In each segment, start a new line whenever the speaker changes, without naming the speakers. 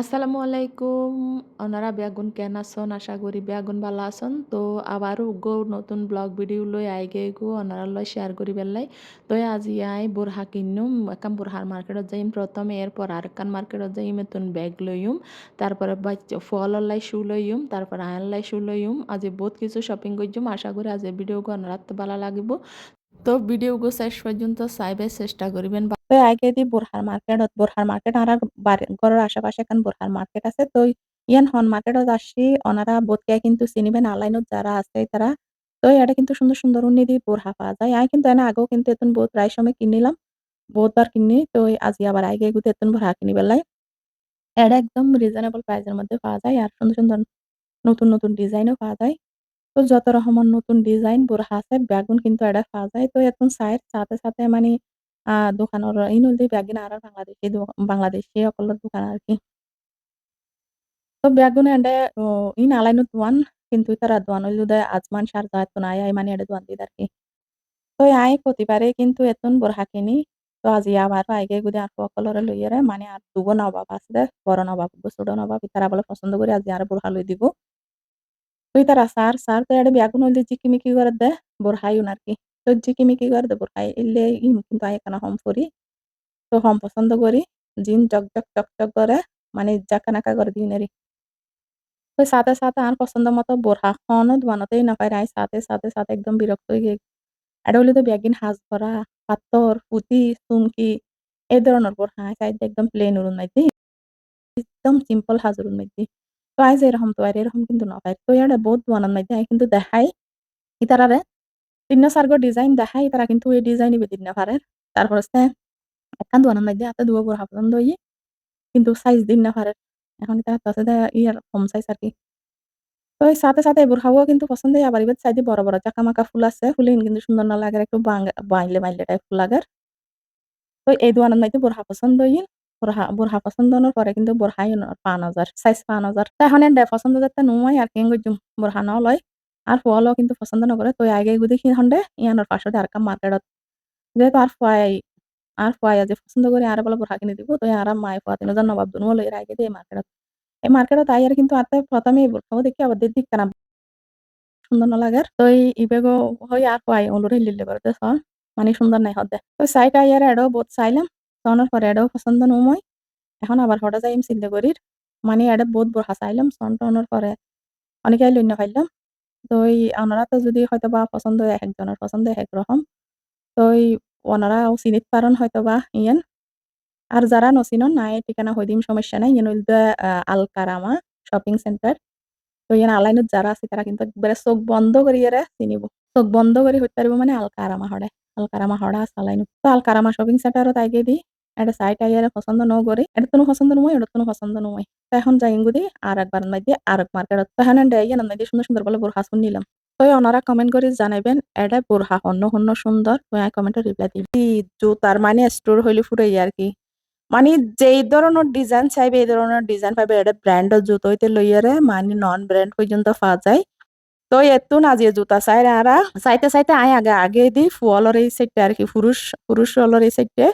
আসসালামু আলাইকুম ওনারা বেগুন কেন আছেন আশা করি বেগুন ভালো আছেন তো আবারও গো নতুন ব্লগ ভিডিও লই আইগে গো ওনারা লই শেয়ার করি বেলাই তো আজি আই বুরহা কিনুম একাম বুরহার মার্কেটত যাইম প্রথমে এরপর আর একান মার্কেটত যাইম নতুন ব্যাগ লইম তারপরে ফল লাই শু লইম তারপর আয়ন লাই শু লইম আজি বহুত কিছু শপিং করছুম আশা করি আজ ভিডিও গো ওনারা ভালো লাগিব তো ভিডিও গো শেষ পর্যন্ত চাইবে চেষ্টা করিবেন তো আগে দি বোরহার মার্কেটত বোরহার মার্কেট আর ঘরের আশেপাশে এখন বোরহার মার্কেট আছে। তো ইয়ান হন মার্কেটত আসি ওনারা বোধকে কিন্তু চিনিবেন, আলাইনত যারা আছে তারা। তো এটা কিন্তু সুন্দর সুন্দর উন্নি দি বোরহা পাওয়া যায়। আই কিন্তু এনে আগেও কিন্তু এতুন বহুত প্রায় সময় কিনিলাম, বহুতবার কিনি তো আজি আবার আগে গুতে এতুন বোরহা কিনি বেলাই। এটা একদম রিজনেবল প্রাইসের মধ্যে পাওয়া যায়, আর সুন্দর সুন্দর নতুন নতুন ডিজাইনও পাওয়া যায়। তো যত রকমের নতুন ডিজাইন বোরহা আছে বেগুন কিন্তু এটা পাওয়া যায়। তো এখন সাইড সাথে সাথে মানে আহ দোকানের ইনলদি বেগিন আর বাংলাদেশি বাংলাদেশি সকলের দোকান আর কি। তো বেগুন এন্ডে ইন আলাইনো দোয়ান, কিন্তু তারা দোয়ান হইলুদে আজমান সার জাত তো নাই, আই মানে এটা দোয়ান দিদ আর কি। তো আই প্রতিবারে কিন্তু এতন বোরহা কিনি তো আজি আবার আইগে গুদি আর সকলরে লইয়ারে মানে আর দুগো নবাব আছে দে, বড় নবাব ছোট নবাব, তারা বলে পছন্দ করে আজি আর বোরহা লই দিব। তুই তারা সার সার তো এটা বেগুন হইলে জিকিমিকি করে দে, বোরহাই উনার কি। তো জিকিমিকি করে দে বোরহাই এলে কিন্তু আই এখানে হম করি। তো হম পছন্দ করি, জিন চকচক চকচক করে মানে জাকানাকা করে দিনেরি তো সাথে সাথে আর পছন্দ মতো বোরহা খনও বানাতেই না পারে, আই সাথে সাথে সাথে একদম বিরক্ত হয়ে গিয়ে এটা হলে তো বেগিন হাজ ভরা, পাথর, পুঁতি, চুমকি এই ধরনের বোরহা সাইড একদম প্লেন উড়ুন নাইতি একদম সিম্পল হাজর উড়ুন নাইতি তো। আই যে এরকম তো আর এরকম কিন্তু না পাই। তো এটা বহুত বানান আই কিন্তু দেখাই। ইতারারে তিন্ন চারগো ডিজাইন দেখাই, তারা কিন্তু এই ডিজাইন ইবে দিন না পারে। তারপর হচ্ছে একান দোয়ানোর মধ্যে হাতে দুয়া বোরহা পছন্দ হই কিন্তু সাইজ দিন না পারে। এখন তারা তাছে ইয়ার কম সাইজ আর কি। তো এই সাথে সাথে বোরহাও কিন্তু পছন্দ হয়, আবার এবার সাইডে বড় বড় চাকামাকা ফুল আছে ফুলে কিন্তু সুন্দর না লাগে, একটু বাইলে বাইলে টাইপ ফুল লাগার। তো এই দোয়ানোর মধ্যে বোরহা পছন্দ হইল বোরহা বোরহা পছন্দ হওয়ার পরে কিন্তু বোরহাই পাঁচ হাজার সাইজ পাঁচ হাজার। এখন পছন্দ যাতে নুমাই আর গজুম বোরহা নাও লয়। আর ফুয়ালও কিন্তু পছন্দ নকরে তো আগে গুদি হন্ডে ইয়ানোর পাশে আর কাম মার্কেটত যেহেতু আর ফুয়াই আর ফুয়াই যে পছন্দ করে, আর বলে বোরহা কিনে দিব, তো আর মায় ফুয়া তিনজন নবাব দুনো লই আগে দিয়ে মার্কেটত এই মার্কেটত আই আর কিন্তু আতে প্রথমে বোরহাও দেখি, আবার দিক কানা সুন্দর না লাগার। তো ইবেগো হই আর ফুয়াই অলরে লিলে করতে সর মানে সুন্দর নাই হদে তো সাইট আইয়ার এডো বহুত চাইলাম তনের পরে এডো পছন্দ নময় এখন আবার হঠাৎ যাইম চিন্তা মানে এডে বহুত বোরহা চাইলাম সন টনের পরে অনেকে লইন্য খাইলাম। তো এই ওনারা তো যদি হয়তো বা পছন্দ হয় একজনের পছন্দ এক রকম তো এই ওনারাও চিনিত পারন হয়তো বা ইয়ান। আর যারা নচিনন নাই ঠিকানা হই দিম সমস্যা নাই। ইয়ান হইল আল শপিং সেন্টার। তো ইয়ান আলাইনত যারা আছে, তারা কিন্তু একবারে চোখ বন্ধ করি এরা চিনিব। চোখ বন্ধ করে হইতে পারিব মানে আল কারামা হড়ে। আল কারামা হড়া আছে আলাইনত। তো আল কারামা শপিং সেন্টারত আগে দি এটা সাইট আইয়ারে পছন্দ ন করে এটা কোনো পছন্দ নয় এটা কোনো পছন্দ নয় তো এখন যাই গুদি আর একবার নাই দিয়ে আর এক মার্কেট তো এখন ইয়ান নাই দিয়ে সুন্দর সুন্দর বলে বোরহা শুন নিলাম তো ওনারা কমেন্ট করে জানাইবেন এটা বোরহা হন্য হন্য সুন্দর তো কমেন্টে রিপ্লাই দিবি জুতার মানে স্টোর হইলে ফুটাই আর কি মানে যেই ধরনের ডিজাইন চাইবে এই ধরনের ডিজাইন পাবে এটা ব্র্যান্ডের জুতো হইতে লইয়ারে মানে নন ব্র্যান্ড পর্যন্ত পাওয়া যায় তো এত না যে জুতা চাই আর চাইতে চাইতে আয় আগে আগে দি ফুয়ালর এই সাইডটা আর কি পুরুষ পুরুষ অলর এই সাইডে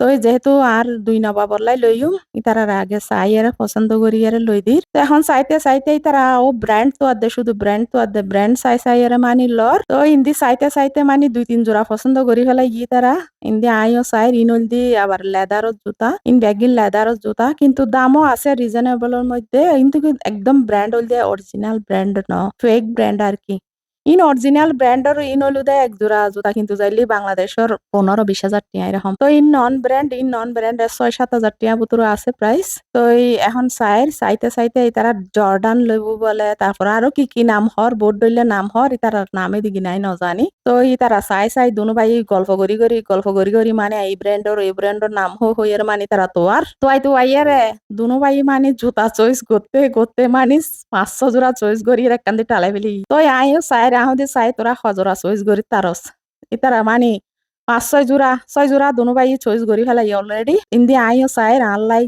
তো যেহেতু আর দুই নবাবরলাই লইম ইতারা আগে চাই আর পছন্দ করি আর লই দির। তো এখন চাইতে চাইতে তারা ও ব্র্যান্ড তো আদে শুধু ব্র্যান্ড তো আদে ব্র্যান্ড চাই চাই আর মানি লর। তো ইন্দি চাইতে চাইতে মানি দুই তিন জোড়া পছন্দ করি ফেলাই গিয়ে তারা। ইন্দি আইও চাই ইনল দি, আবার লেদারত জুতা। ইন ব্যাগিন লেদারত জুতা, কিন্তু দামও আছে রিজনেবলের মধ্যে। কিন্তু একদম ব্র্যান্ড হল দিয়ে অরিজিনাল ব্র্যান্ড ন ফেক ব্র্যান্ড আর কি। ইন অরিজিনাল ব্র্যান্ডর ইন হলুদে এক জোড়া জোতা কিন্তু যাইলি বাংলাদেশের পনেরো বিশ হাজার টিয়া এরকম। তো ইন নন ব্র্যান্ড ইন নন ব্র্যান্ড ছয় সাত হাজার টিয়া বুতুর আছে প্রাইস তো এখন চাইর চাইতে চাইতে তারা জর্ডান লইব বলে, তারপর আরও কি কি নাম হর বোর্ড দইলে নাম হর তার নামে দিগি নাই, নজানি। তো তারা চাই চাই দুনো ভাই গল্প করি করি, গল্প করি করি মানে এই ব্র্যান্ডর এই ব্র্যান্ডর নাম হো হইয়ের মানে তারা তো আর। তো আই তো আইয়ারে দুনো ভাই মানে জুতা চয়েস করতে করতে মানে পাঁচশো জোড়া চয়েস করি একখান টালাই ফেলি। তো আইও চাই আহদে চাই, তোরা হজরা চয়েস করি তারস ইতারা মানে পাঁচ, ছয় জোড়া ছয় জোড়া দুনো ভাই চয়েস করি ফেলাই অলরেডি ইন্দি আইও চাই আনলাই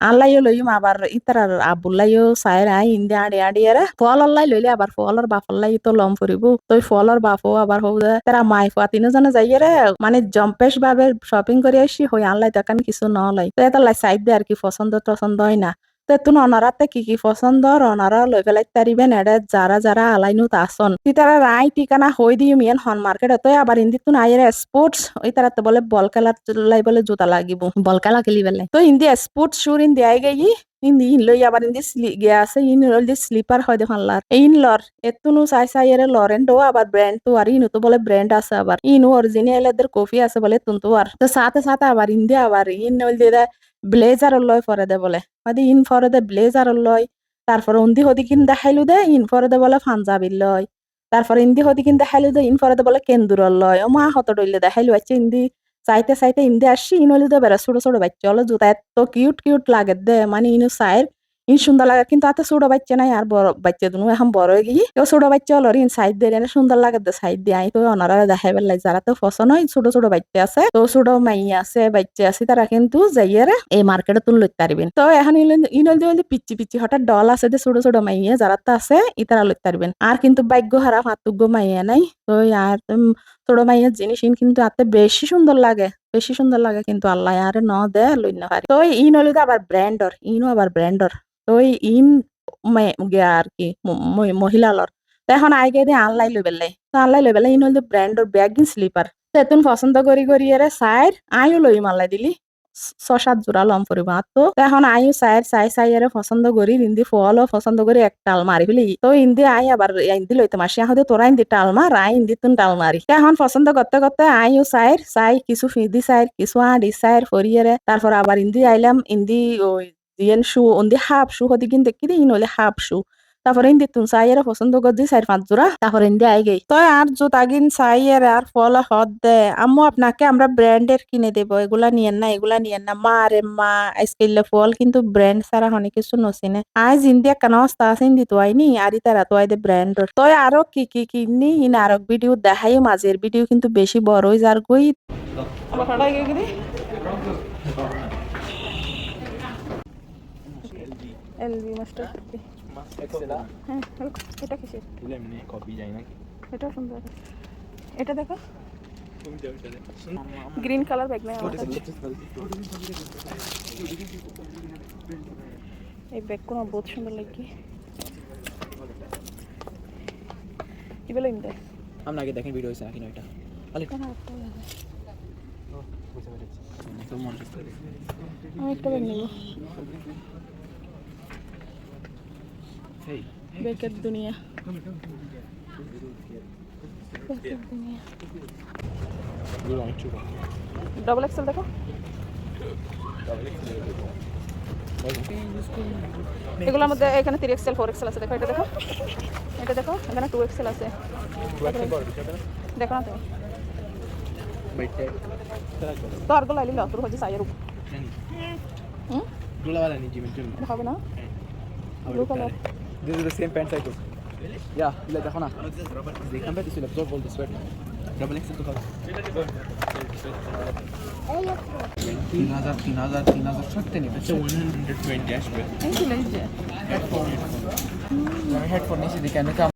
আল্লাইও লইম আবার ইতার আবুল্লাইও চাইর আই ইন্দি আড়ি আড়ি এরা ফল আল্লাই লইলে আবার ফলর বাপল্লাই তো লম ফুরিব তো ফলর বাপও আবার হৌ তারা মাই ফুয়া তিনজনে রে মানে জম্পেশ ভাবে শপিং করে আসি হই আনলাই তখন কিছু নলাই তো এটা লাই সাইড দিয়ে আর কি পছন্দ টছন্দ হয় না। তেতুন অনারাতে কি কি পছন্দ অনারা লই পেলাই তারিবেন এডে যারা যারা আলাইনু তাসন তিতারা রাই ঠিকানা হই দিও মিয়ান হন মার্কেট তো আবার ইন্দি তুন আইয়ের স্পোর্টস ওই তারাতে বলে বল খেলা লাই বলে জুতা লাগিব। বল খেলা খেলি বেলে তো ইন্দি স্পোর্টস শুর ইন্দি আই গেই ইন্দি ইন লই আবার ইন্দি স্লি গিয়া আছে ইন লই স্লিপার হয় দেখুন লার ইন লর এতুনু চাই চাই এর লরেন্ডো আবার ব্র্যান্ড তো আর ইনু তো বলে ব্র্যান্ড আছে আবার ইনু অরিজিনাল এদের কফি আছে বলে তুন তো আর তো সাথে সাথে আবার ইন্দি আবার ইন ওই দে ব্লেজার লয় পরে দে বলে মানে ইন পরে দে ব্লেজার লয় তারপরে উন্দি হদি কিন দেখাইলু দে ইন পরে দে বলে পাঞ্জাবি লয় তারপরে ইন্দি হদি কিন দেখাইলু দে ইন পরে দে বলে কেন্দুর লয় ও মা হত ডইলে দেখাইলু আছে ইন্দি চাইতে চাইতে ইন্দি আসছি ইন হইলে দে বেড়া ছোট ছোট বাচ্চা হলো জুতা এত কিউট কিউট লাগে দে মানে ইনু সাইর ইন সুন্দর লাগে কিন্তু আতে ছোট বাচ্চা নাই আর বড় বাচ্চা দুনু এখন বড় গিয়ে কেউ ছোট বাচ্চা হলো ইন সাইড দিয়ে এনে সুন্দর লাগে দে সাইড দিয়ে আই তো অনারা দেখাই বেলাই যারা তো পছন্দ হয় ছোট ছোট বাচ্চা আছে তো ছোট মাই আছে বাচ্চা আছে তারা কিন্তু যাইয়ারে এই মার্কেটে তুন লইতে পারবেন তো এখন ইনল দিয়ে পিচ্ছি পিচ্ছি হঠাৎ ডল আছে যে ছোট ছোট মাইয়া যারা তো আছে ইতারা লইতে পারবেন আর কিন্তু ভাগ্য হারা হাতুগ্য মাইয়া নাই তো আর ছোট মাইয়ের জিনিস কিন্তু আতে বেশি সুন্দর লাগে, বেশি সুন্দর লাগে কিন্তু আল্লাহ আরে ন দে লই না পারি তো ইন হলো আবার ব্র্যান্ডর, ইনও আবার ব্র্যান্ডর। তো ইন আর কি মহিলালর। তো এখন আইগে দিয়ে আনলাই লই। বেলাই তো আনলাই লই বেলাই ইন হলো ব্র্যান্ডর ব্যাগ স্লিপার। তো এতুন পছন্দ করি করি এরে সাইর, আইও লই মাল্লাই দিলি। সাত জোড়া লম আর তো এখন আইও সাইর সাই সাই এরে পছন্দ করি ইন্দি ফলও পছন্দ করি এক টাল মারি ফেলি তো ইন্দি আই আবার ইন্দি লইতে মাসি আহতে তোরা ইন্দি টাল মার আই ইন্দি তুন টাল মারি এখন পছন্দ করতে করতে আইও সাইর সাই কিছু ফিদি সাইর কিছু আডি সাইর ফরিয়েরে তারপর আবার ইন্দি আইলাম, ইন্দি ওই জিয়েন শু ওন্দি হাফ শু হদি কিন দেখি ইন হলে হাফ শু। তারপরে ইন্দি তুন সাইয়ের পছন্দ করছি চার পাঁচ জোড়া তারপরে ইন্দি আই গই তো আর জুতা কিন সাইয়ের আর ফল হদ দে আম্মু আপনাকে আমরা ব্র্যান্ডের কিনে দেব, এগুলা নিয়েন না, এগুলা নিয়েন না। মা রে মা আইসকিল্লে ফল, কিন্তু ব্র্যান্ড ছাড়া অনেক কিছু নসিনে। আজ ইন্ডিয়া কেন অবস্থা আছে ইন্দি তো আইনি আর তারা তো আইদে ব্র্যান্ডর। তো আরও কি কি কিনি ইন আরও ভিডিও দেখাই মাঝের ভিডিও কিন্তু বেশি বড় হয়ে যার গই এলবি মাস্টার হ্যাঁ এটা কিসের? এটাও সুন্দর এটা দেখো। গ্রিন কালার ব্যাগ নাই এই ব্যাগ কোনো বহুত সুন্দর লাগে কি? বলে ইন্দে
আমরা আগে দেখেন ভিডিও হয়েছে নাকি না এটা? আলে
কেন একটা আমি একটা ব্যাগ নেব।
হেই
ব্যাগের দুনিয়া ব্যাগের দুনিয়া
গুলো অনেক ছোট
ডবল এক্সেল দেখো এগুলোর মধ্যে এখানে থ্রি এক্সেল ফোর এক্সেল আছে দেখো এটা দেখো এটা দেখো এখানে টু এক্সেল আছে দেখো না তুমি
বাইটে
তো আর গুলো আইলি তোর হচ্ছে সাইয়ের উপর হুম
গুলো वाला नहीं जिम जिम
হবে না blue colour
This is the same pants I took. Really? Yeah, like, देखो ना. No, this is rubber. They come back, this will absorb all the sweat. Double XL तो खाओ. तीन हज़ार तीन हज़ार तीन हज़ार सकते नहीं बच्चे वन हंड्रेड ट्वेंटी
एश पे ऐसे लग जाए
हेडफोन हेडफोन नहीं सीधे कहने का